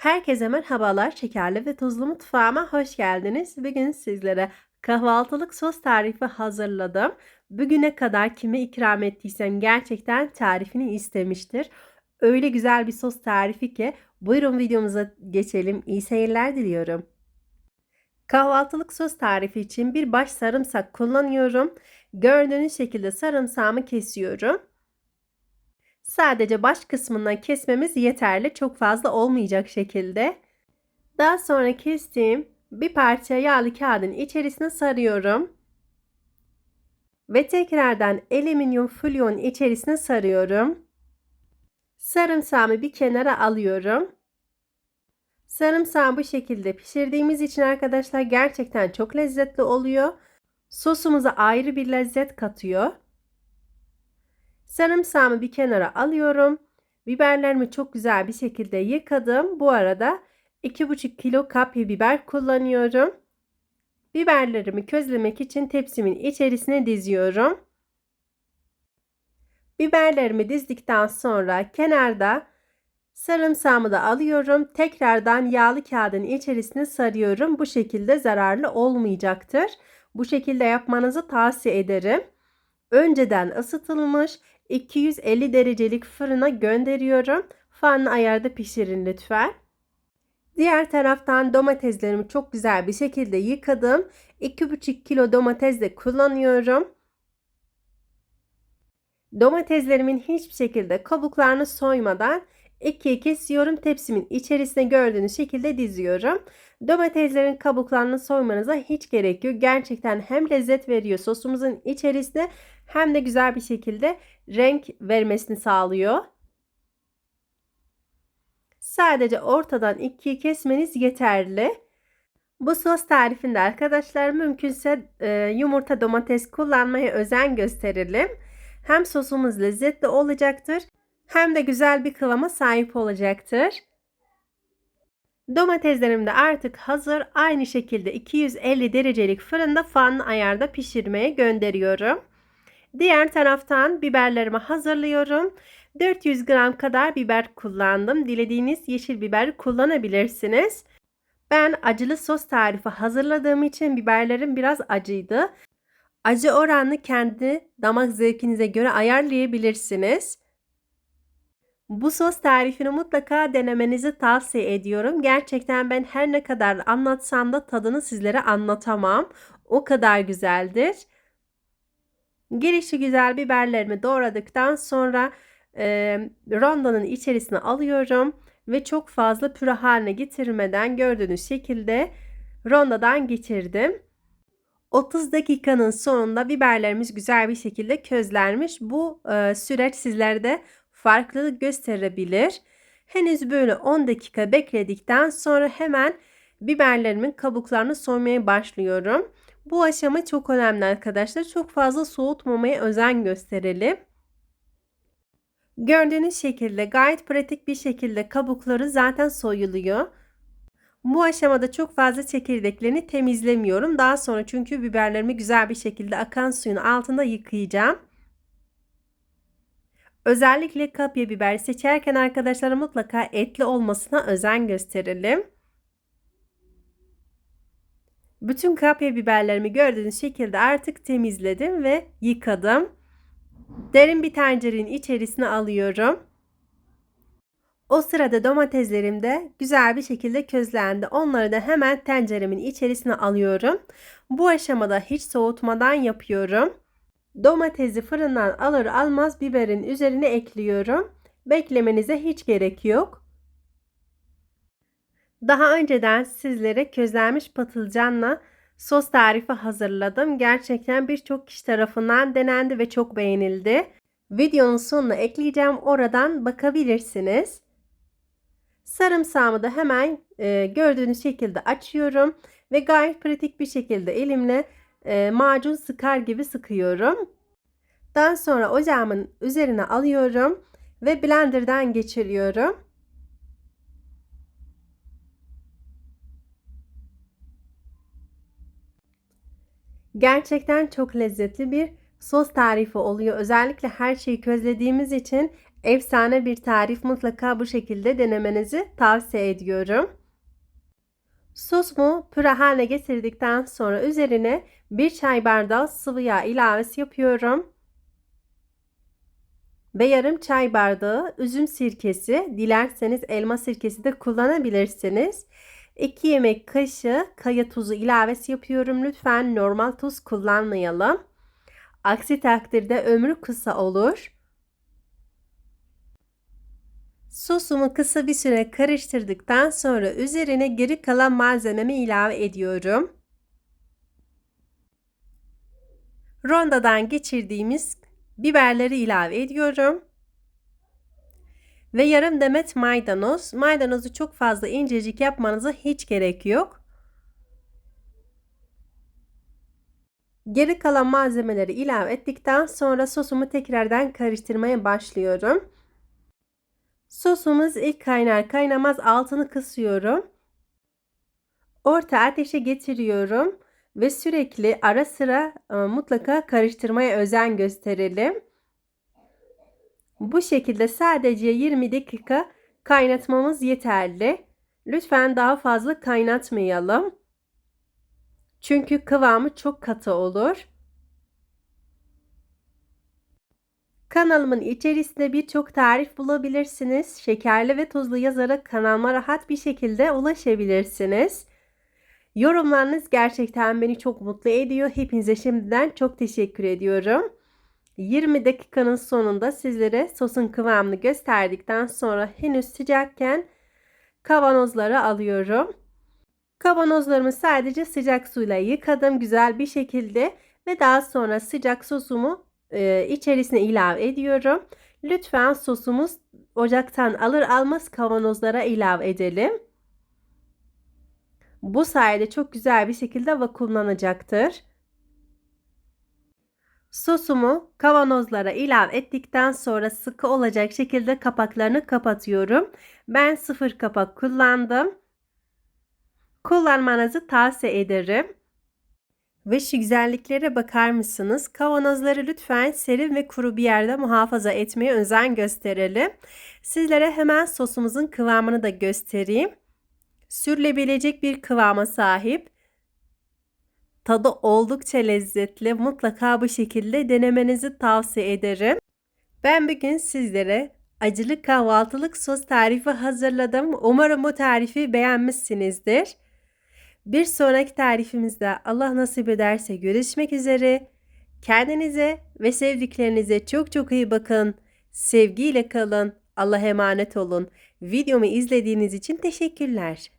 Herkese merhabalar. Şekerli ve tuzlu mutfağıma hoş geldiniz. Bugün sizlere kahvaltılık sos tarifi hazırladım. Bugüne kadar kime ikram ettiysem gerçekten tarifini istemiştir. Öyle güzel bir sos tarifi ki buyurun videomuza geçelim. İyi seyirler diliyorum. Kahvaltılık sos tarifi için bir baş sarımsak kullanıyorum. Gördüğünüz şekilde sarımsağımı kesiyorum. Sadece baş kısmından kesmemiz yeterli. Çok fazla olmayacak şekilde. Daha sonra kestiğim bir parça yağlı kağıdın içerisine sarıyorum. Ve tekrardan alüminyum folyon içerisine sarıyorum. Sarımsağımı bir kenara alıyorum. Sarımsağı bu şekilde pişirdiğimiz için arkadaşlar gerçekten çok lezzetli oluyor. Sosumuza ayrı bir lezzet katıyor. Sarımsağımı bir kenara alıyorum. Biberlerimi çok güzel bir şekilde yıkadım. Bu arada 2,5 kilo kapya biber kullanıyorum. Biberlerimi közlemek için tepsimin içerisine diziyorum. Biberlerimi dizdikten sonra kenarda sarımsağımı da alıyorum. Tekrardan yağlı kağıdın içerisine sarıyorum. Bu şekilde zararlı olmayacaktır. Bu şekilde yapmanızı tavsiye ederim. Önceden ısıtılmış 250 derecelik fırına gönderiyorum. Fan ayarda pişirin lütfen. Diğer taraftan domateslerimi çok güzel bir şekilde yıkadım. 2,5 kilo domates de kullanıyorum. Domateslerimin hiçbir şekilde kabuklarını soymadan ikiye kesiyorum. Tepsimin içerisine gördüğünüz şekilde diziyorum. Domateslerin kabuklarını soymanıza hiç gerek yok. Gerçekten hem lezzet veriyor sosumuzun içerisine hem de güzel bir şekilde renk vermesini sağlıyor. Sadece ortadan ikiye kesmeniz yeterli. Bu sos tarifinde arkadaşlar mümkünse e, yumurta domates kullanmaya özen gösterelim. Hem sosumuz lezzetli olacaktır hem de güzel bir kıvama sahip olacaktır. Domateslerim de artık hazır. Aynı şekilde 250 derecelik fırında fanlı ayarda pişirmeye gönderiyorum. Diğer taraftan biberlerimi hazırlıyorum. 400 gram kadar biber kullandım. Dilediğiniz yeşil biber kullanabilirsiniz. Ben acılı sos tarifi hazırladığım için biberlerim biraz acıydı. Acı oranını kendi damak zevkinize göre ayarlayabilirsiniz. Bu sos tarifini mutlaka denemenizi tavsiye ediyorum. Gerçekten ben her ne kadar anlatsam da tadını sizlere anlatamam. O kadar güzeldir. Gelişi güzel biberlerimi doğradıktan sonra e, rondanın içerisine alıyorum ve çok fazla püre haline getirmeden gördüğünüz şekilde rondadan geçirdim. 30 dakikanın sonunda biberlerimiz güzel bir şekilde közlenmiş. Bu e, süreç sizlerde farklılık gösterebilir. Henüz böyle 10 dakika bekledikten sonra hemen biberlerimin kabuklarını soymaya başlıyorum. Bu aşama çok önemli arkadaşlar. Çok fazla soğutmamaya özen gösterelim. Gördüğünüz şekilde gayet pratik bir şekilde kabukları zaten soyuluyor. Bu aşamada çok fazla çekirdeklerini temizlemiyorum. Daha sonra çünkü biberlerimi güzel bir şekilde akan suyun altında yıkayacağım. Özellikle kapya biber seçerken arkadaşlar mutlaka etli olmasına özen gösterelim. Bütün kapya biberlerimi gördüğünüz şekilde artık temizledim ve yıkadım. Derin bir tencerenin içerisine alıyorum. O sırada domateslerim de güzel bir şekilde közlendi. Onları da hemen tenceremin içerisine alıyorum. Bu aşamada hiç soğutmadan yapıyorum. Domatesi fırından alır almaz biberin üzerine ekliyorum. Beklemenize hiç gerek yok. Daha önceden sizlere közlenmiş patlıcanla sos tarifi hazırladım. Gerçekten birçok kişi tarafından denendi ve çok beğenildi. Videonun sonuna ekleyeceğim. Oradan bakabilirsiniz. Sarımsağımı da hemen e, gördüğünüz şekilde açıyorum ve gayet pratik bir şekilde elimle e, macun sıkar gibi sıkıyorum. Daha sonra ocağımın üzerine alıyorum ve blenderdan geçiriyorum. Gerçekten çok lezzetli bir sos tarifi oluyor. Özellikle her şeyi közlediğimiz için Efsane bir tarif mutlaka bu şekilde denemenizi tavsiye ediyorum. Sosumu püre haline getirdikten sonra üzerine bir çay bardağı sıvı yağ ilavesi yapıyorum. Ve yarım çay bardağı üzüm sirkesi, dilerseniz elma sirkesi de kullanabilirsiniz. 2 yemek kaşığı kaya tuzu ilavesi yapıyorum. Lütfen normal tuz kullanmayalım. Aksi takdirde ömrü kısa olur. Sosumu kısa bir süre karıştırdıktan sonra üzerine geri kalan malzememi ilave ediyorum. Rondadan geçirdiğimiz biberleri ilave ediyorum. Ve yarım demet maydanoz. Maydanozu çok fazla incecik yapmanıza hiç gerek yok. Geri kalan malzemeleri ilave ettikten sonra sosumu tekrardan karıştırmaya başlıyorum. Sosumuz ilk kaynar kaynamaz altını kısıyorum. Orta ateşe getiriyorum ve sürekli ara sıra e, mutlaka karıştırmaya özen gösterelim. Bu şekilde sadece 20 dakika kaynatmamız yeterli. Lütfen daha fazla kaynatmayalım. Çünkü kıvamı çok katı olur. Kanalımın içerisinde birçok tarif bulabilirsiniz. Şekerli ve tuzlu yazarak kanalıma rahat bir şekilde ulaşabilirsiniz. Yorumlarınız gerçekten beni çok mutlu ediyor. Hepinize şimdiden çok teşekkür ediyorum. 20 dakikanın sonunda sizlere sosun kıvamını gösterdikten sonra henüz sıcakken kavanozlara alıyorum. Kavanozlarımı sadece sıcak suyla yıkadım güzel bir şekilde ve daha sonra sıcak sosumu e, içerisine ilave ediyorum. Lütfen sosumuz ocaktan alır almaz kavanozlara ilave edelim. Bu sayede çok güzel bir şekilde vakumlanacaktır. Sosumu kavanozlara ilave ettikten sonra sıkı olacak şekilde kapaklarını kapatıyorum. Ben sıfır kapak kullandım. Kullanmanızı tavsiye ederim. Ve şu güzelliklere bakar mısınız? Kavanozları lütfen serin ve kuru bir yerde muhafaza etmeye özen gösterelim. Sizlere hemen sosumuzun kıvamını da göstereyim. Sürülebilecek bir kıvama sahip. Tadı oldukça lezzetli. Mutlaka bu şekilde denemenizi tavsiye ederim. Ben bugün sizlere acılı kahvaltılık sos tarifi hazırladım. Umarım bu tarifi beğenmişsinizdir. Bir sonraki tarifimizde Allah nasip ederse görüşmek üzere. Kendinize ve sevdiklerinize çok çok iyi bakın. Sevgiyle kalın. Allah'a emanet olun. Videomu izlediğiniz için teşekkürler.